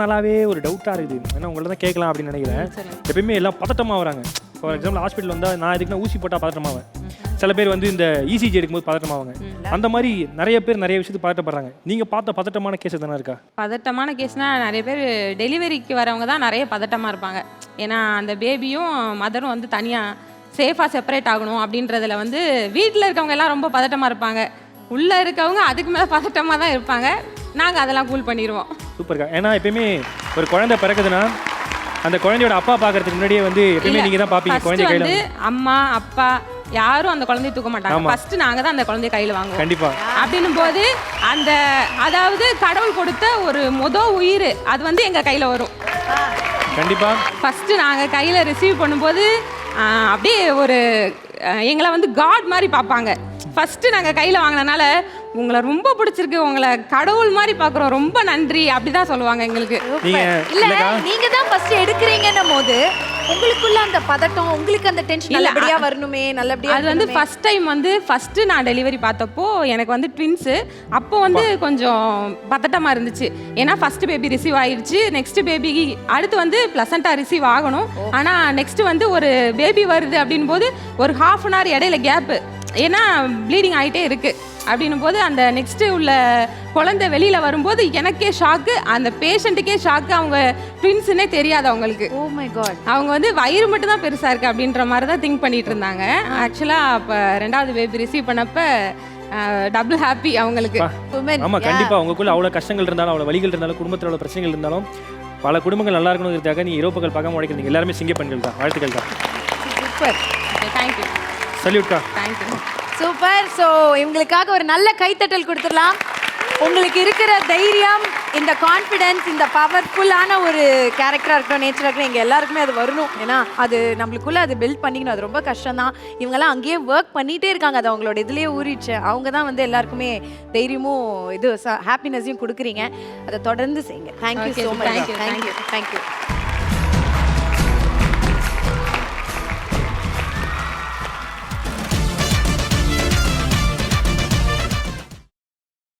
நாளாவே ஒரு டவுட்டாக இருக்குது. ஏன்னா உங்கள்ட்ட தான் கேட்கலாம் அப்படின்னு நினைக்கிறேன். எப்பயுமே எல்லாம் பதட்டமாக வராங்க. ஃபார் எக்ஸாம்பிள் ஹாஸ்பிட்டல் வந்தால் நான் எதுக்குன்னா ஊசி போட்டால் பதட்டமாவேன். சில பேர் வந்து இந்த E இசிஜி எடுக்கும்போது பதட்டமாவாங்க. அந்த மாதிரி நிறைய பேர் நிறைய விஷயத்துக்கு பதட்டப்படுறாங்க. நீங்கள் பார்த்த பதட்டமான கேஸ் தானே இருக்கா? பதட்டமான கேஸ்னால் நிறைய பேர் டெலிவரிக்கு வரவங்க தான் நிறைய பதட்டமாக இருப்பாங்க. ஏன்னா அந்த பேபியும் மதரும் வந்து தனியாக சேஃபாக செப்பரேட் ஆகணும் அப்படின்றதுல வந்து வீட்டில் இருக்கவங்க எல்லாம் ரொம்ப பதட்டமாக இருப்பாங்க. உள்ளே இருக்கவங்க அதுக்கு மேலே பதட்டமாக தான் இருப்பாங்க. நாங்கள் அதெல்லாம் கூல் பண்ணிடுவோம் சூப்பர்க்கா ஏன்னா எப்பயுமே ஒரு குழந்தை பிறக்குதுன்னா அந்த குழந்தையோட அப்பா பார்க்கறதுக்கு முன்னாடியே வந்து எப்பயுமே நீங்கள் தான் ஃபர்ஸ்ட் குழந்தை கையில் வந்து அம்மா அப்பா யாரும் அந்த குழந்தைய தூக்க மாட்டாங்க. ஆமா. ஃபர்ஸ்ட் நாங்கள் தான் அந்த குழந்தைய கையில் வாங்குவோம். கண்டிப்பாக அப்படின்னும் போது அந்த அதாவது கடவுள் கொடுத்த ஒரு முத உயிர் அது வந்து எங்கள் கையில் வரும். கண்டிப்பாக ஃபஸ்ட்டு நாங்கள் கையில் ரிசீவ் பண்ணும்போது ஆஹ், அப்படியே ஒரு ஆஹ், எங்களை வந்து காட் மாதிரி பார்ப்பாங்க ஃபஸ்ட்டு நாங்கள் கையில் வாங்கினனால உங்களை ரொம்ப பிடிச்சிருக்கு. உங்களை கடவுள் மாதிரி பார்க்குறோம். ரொம்ப நன்றி. அப்படி தான் சொல்லுவாங்க எங்களுக்கு. இல்ல நீங்க தான் ஃபர்ஸ்ட் எடுக்கிறீங்கன்னும் போது உங்களுக்குள்ள அந்த பதட்டம் உங்களுக்கு அந்த டென்ஷன் இல்ல, நல்லபடியா வரணுமே நல்லபடியா அது வந்து. ஃபர்ஸ்ட் டைம் வந்து ஃபஸ்ட்டு நான் டெலிவரி பார்த்தப்போ எனக்கு வந்து ட்வின்ஸு அப்போ வந்து கொஞ்சம் பதட்டமாக இருந்துச்சு. ஏன்னா ஃபர்ஸ்ட் பேபி ரிசீவ் ஆயிடுச்சு நெக்ஸ்ட் பேபி அடுத்து வந்து ப்ளசண்ட்டாக ரிசீவ் ஆகணும். ஆனால் நெக்ஸ்ட் வந்து ஒரு பேபி வருது அப்படின் போது ஒரு ஹாஃப் அன் ஹவர் இடையில கேப்பு ஏன்னா ப்ளீடிங் ஆகிட்டே இருக்கு. அப்படின்னும் போது அந்த நெக்ஸ்ட் உள்ள குழந்தை வெளியில வரும்போது எனக்கே ஷாக்கு அந்த பேஷண்ட்டுக்கே ஷாக்கு அவங்க ட்வின்ஸுன்னே தெரியாது அவங்களுக்கு. ஓ மை காட் அவங்க வந்து வயிறு மட்டும் தான் பெருசா இருக்கு அப்படின்ற மாதிரி தான் திங்க் பண்ணிட்டு இருந்தாங்க. ஆக்சுவலா அப்ப ரெண்டாவது பேபி ரிசீவ் பண்ணப்ப டபுள் ஹாப்பி அவங்களுக்கு. ஆமாம் கண்டிப்பாக உங்களுக்குள்ள அவ்வளோ கஷ்டங்கள் இருந்தாலும் அவ்வளோ வலிகள் இருந்தாலும் குடும்பத்தில் அவ்வளோ பிரச்சனைகள் இருந்தாலும் பல குடும்பங்கள் நல்லா இருக்கணுங்கிறதுக்காக நீ இரவு பகல் பார்க்காம உடைக்கிறீங்க எல்லாருமே சிங்க பெண்கள் தான். வாழ்த்துக்கள் தான். சூப்பர் தேங்க்யூ சல்யூட்க்கா தேங்க்யூ சூப்பர் சோ இவங்களுக்காக ஒரு நல்ல கைத்தட்டல் கொடுத்துடலாம். உங்களுக்கு இருக்கிற தைரியம் இந்த கான்ஃபிடன்ஸ் இந்த பவர்ஃபுல்லான ஒரு கேரக்டராக இருக்கட்டும் நேச்சராக இருக்கட்டும் எங்கள் எல்லாருக்குமே அது வரணும். ஏன்னா அது நம்மளுக்குள்ள அது பில்ட் பண்ணிக்கணும். அது ரொம்ப கஷ்டம் தான் இவங்கெல்லாம் அங்கேயே ஒர்க் பண்ணிட்டே இருக்காங்க. அது அவங்களோட இதுலேயே ஊறிடுச்சு. அவங்க தான் வந்து எல்லாருக்குமே தைரியமும் இது ஹாப்பினஸையும் கொடுக்குறீங்க. அதை தொடர்ந்து செய்யுங்க. Thank you so much thank thank you thank you